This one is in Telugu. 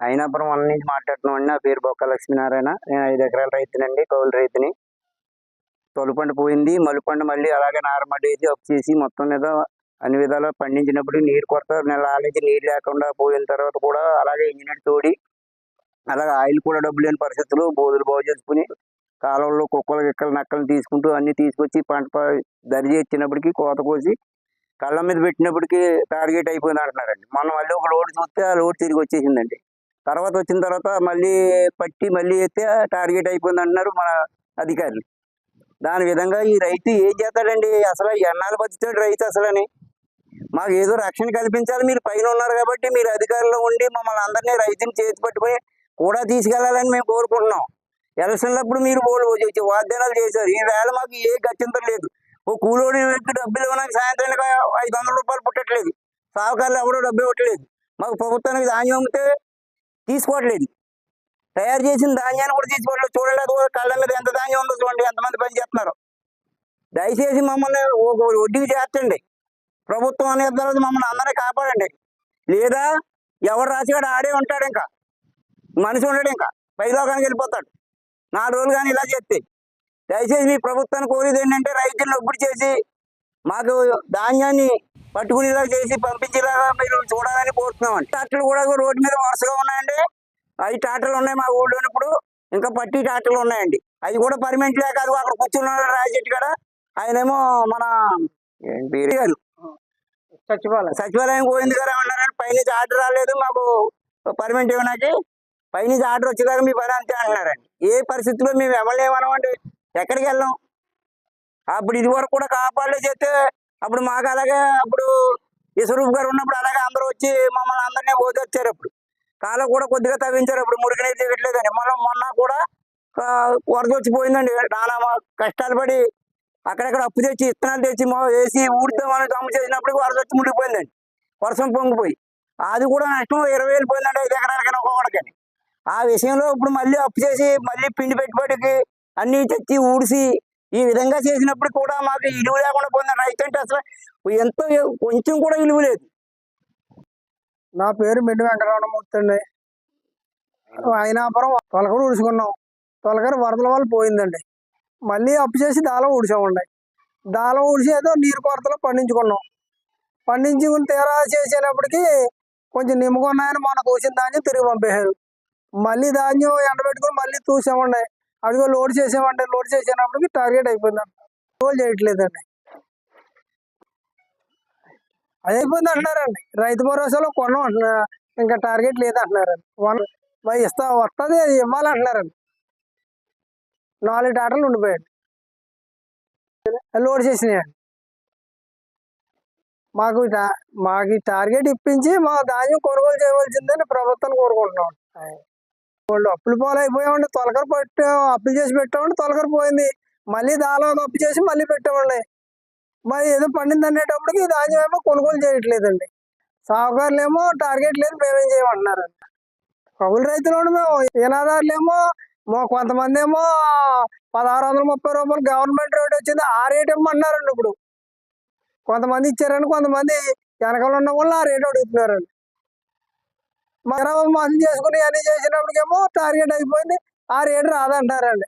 అయినాపురం వన్ నుంచి మాట్లాడుతున్నాం నా పేరు బొక్క లక్ష్మీనారాయణ. నేను ఐదు ఎకరాల రైతునండి కౌలు రైతుని. తొలిపంట పోయింది. మలుపంట మళ్ళీ అలాగే నారమడ్డ వేసి అప్ చేసి మొత్తం మీద అన్ని విధాలు పండించినప్పుడు నీరు కొరత నెల ఆలోచి నీరు లేకుండా పోయిన తర్వాత కూడా అలాగే ఇంజనీర్ తోడి అలాగే ఆయిల్ కూడా డబ్బు లేని పరిస్థితులు బోధులు బాగు చేసుకుని కాలంలో కుక్కలు గిక్కలు నక్కలు తీసుకుంటూ అన్ని తీసుకొచ్చి పంట దరి ఇచ్చినప్పటికీ కోత కోసి కళ్ళ మీద పెట్టినప్పటికీ టార్గెట్ అయిపోయింది అంటున్నారండి. మనం మళ్ళీ ఒక లోడ్ చూస్తే ఆ లోడ్ తిరిగి వచ్చేసిందండి. తర్వాత వచ్చిన తర్వాత మళ్ళీ పట్టి మళ్ళీ ఎత్తే టార్గెట్ అయిపోయింది అంటున్నారు మన అధికారులు దాని విధంగా ఈ రైతు ఏం చేస్తాడండి? అసలు ఎన్నాళ్ళు బతుకుతాడు రైతు అసలని? మాకు ఏదో రక్షణ కల్పించాలి మీరు పైన ఉన్నారు కాబట్టి మీరు అధికారంలో ఉండి మమ్మల్ని అందరినీ రైతుని చేతి పట్టుకొని కూడా తీసుకెళ్ళాలని మేము కోరుకుంటున్నాం. ఎలక్షన్లప్పుడు మీరు బోర్డు వచ్చి వాగ్దానాలు చేశారు. ఈ వేళ మాకు ఏ గత్యంతరం లేదు. ఓ కూలోని డబ్బులు ఇవ్వడానికి సాయంత్రానికి ఐదు వందల రూపాయలు పుట్టట్లేదు. సాగుకారులు ఎవరో డబ్బు ఇవ్వట్లేదు. మాకు ప్రభుత్వానికి ధాన్యం అమ్మితే తీసుకోవట్లేదు. తయారు చేసిన ధాన్యాన్ని కూడా తీసుకోవట్లేదు. చూడలేదు కళ్ళ మీద ఎంత ధాన్యం ఉందో చూడండి ఎంతమంది పని చేస్తున్నారు. దయచేసి మమ్మల్ని ఒక వడ్డీకి చేర్చండి. ప్రభుత్వం అనే తర్వాత మమ్మల్ని అందరినీ కాపాడండి. లేదా ఎవరు రాసిగాడు ఆడే ఉంటాడు ఇంకా. మనిషి ఉండడు ఇంకా. పైలోకానికి వెళ్ళిపోతాడు. నాలుగు రోజులు కానీ ఇలా చేస్తే. దయచేసి మీ ప్రభుత్వాన్ని కోరేది ఏంటంటే రైతులను ఒప్పుడు చేసి మాకు ధాన్యాన్ని పట్టుకునేలా చేసి పంపించేలాగా మీరు చూడాలని కోరుతున్నామండి. ట్రాక్టర్లు కూడా రోడ్డు మీద వరుసగా ఉన్నాయండి. అవి ట్రాక్టర్లు ఉన్నాయి మా ఊళ్ళో ఇప్పుడు ఇంకా పట్టి ట్రాక్టర్లు ఉన్నాయండి. అవి కూడా పర్మనెంట్ లేక అది అక్కడ కూర్చున్నాడు రాజెట్టు కాడ. ఆయనేమో మన గారు చచ్చిపోవాలి సచివాలయం. గోవింద్ గారు ఏమన్నారంటే పైనుంచి ఆర్డర్ రాలేదు మాకు పర్మనెంట్ ఇవ్వడానికి పైనుంచి ఆర్డర్ వచ్చేదాకా మీ పని అంతే అంటున్నారండి. ఏ పరిస్థితిలో మేము ఎవరినేమనమండి ఎక్కడికి వెళ్ళాం? అప్పుడు ఇది వరకు కూడా కాపాడలే చేస్తే అప్పుడు మాకు అలాగే అప్పుడు ఇసురూప్ గారు ఉన్నప్పుడు అలాగే అందరూ వచ్చి మమ్మల్ని అందరినీ ఓదొచ్చారు అప్పుడు. కాలం కూడా కొద్దిగా తవ్వించారు అప్పుడు మురికి నీరు దిగట్లేదని మొన్న మొన్న కూడా వరద వచ్చిపోయిందండి చాలా మా కష్టాలు పడి అక్కడక్కడ అప్పు తెచ్చి ఇత్తనాలు తెచ్చి మా వేసి ఊడిద్దామని దమ్ము చేసినప్పుడు వరద వచ్చి ముడిపోయిందండి వర్షం పొంగిపోయి. అది కూడా నష్టం ఇరవై వేలు పోయిందండి ఐదు ఎకరాలకైనా ఒక్కొక్కడికని. ఆ విషయంలో ఇప్పుడు మళ్ళీ అప్పు చేసి మళ్ళీ పిండి పెట్టుబడికి అన్ని తెచ్చి ఊడిసి ఈ విధంగా చేసినప్పుడు కూడా మాకు ఇలువ లేకుండా పోయింది. రైతు అంటే అసలు ఎంతో కొంచెం కూడా ఇలువ లేదు. నా పేరు మెండి వెంకటరమణమూర్తి అండి. అయినాపురం తొలకరు ఉడుచుకున్నాం తొలకరు వరదల వల్ల పోయిందండి. మళ్ళీ అప్పు చేసి దాళం ఉడిచామండి దాళం ఉడిచి ఏదో నీరు కొరతలో పండించుకున్నాం. పండించుకుని తీరా చేసేటప్పటికి కొంచెం నిమ్మకున్నాయని మొన్న తోసిన ధాన్యం తిరిగి పంపేశారు. మళ్ళీ ధాన్యం ఎండబెట్టుకుని మళ్ళీ తూసామండి. అదిగో లోడ్ చేసామంటే లోడ్ చేసేటప్పటికి టార్గెట్ అయిపోయిందండి లోడ్ చేయట్లేదండి. అది అయిపోయింది అంటున్నారండి. రైతు భరోసాలో కొనం అంటున్నా ఇంకా టార్గెట్ లేదంటున్నారండి. వన్ మరి ఇస్తా వస్తుంది అది ఇవ్వాలంటున్నారండి. నాలుగు టాటలు ఉండిపోయాడు లోడ్ చేసినాయండి. మాకు మాకు టార్గెట్ ఇప్పించి మా ధాన్యం కొనుగోలు చేయవలసిందని ప్రభుత్వాన్ని కోరుకుంటున్నాం వాళ్ళు అప్పులు పాలైపోయామండి. తొలకర పెట్టాం అప్పులు చేసి పెట్టామండి తొలకర పోయింది. మళ్ళీ దానిలో అప్పు చేసి మళ్ళీ పెట్టామండి. మరి ఏదో పండింది అనేటప్పటికి ధాన్యం ఏమో కొనుగోలు చేయట్లేదండి. సాగుకారులు ఏమో టార్గెట్ లేదు మేమేం చేయమంటున్నారండి. కౌలు రైతులు మేము ఈనాదారులు ఏమో మా కొంతమంది ఏమో పదహారు వందల ముప్పై రూపాయలు గవర్నమెంట్ రేట్ వచ్చింది ఆ రేట్ ఇవ్వమన్నారండి ఇప్పుడు. కొంతమంది ఇచ్చారని కొంతమంది వెనకాల ఉన్న వాళ్ళు ఆ రేట్ అడుగుతున్నారండి. మరి మంది చేసుకుని అన్ని చేసినప్పటికేమో టార్గెట్ అయిపోయింది. ఆ రేటు రాదంటారండి.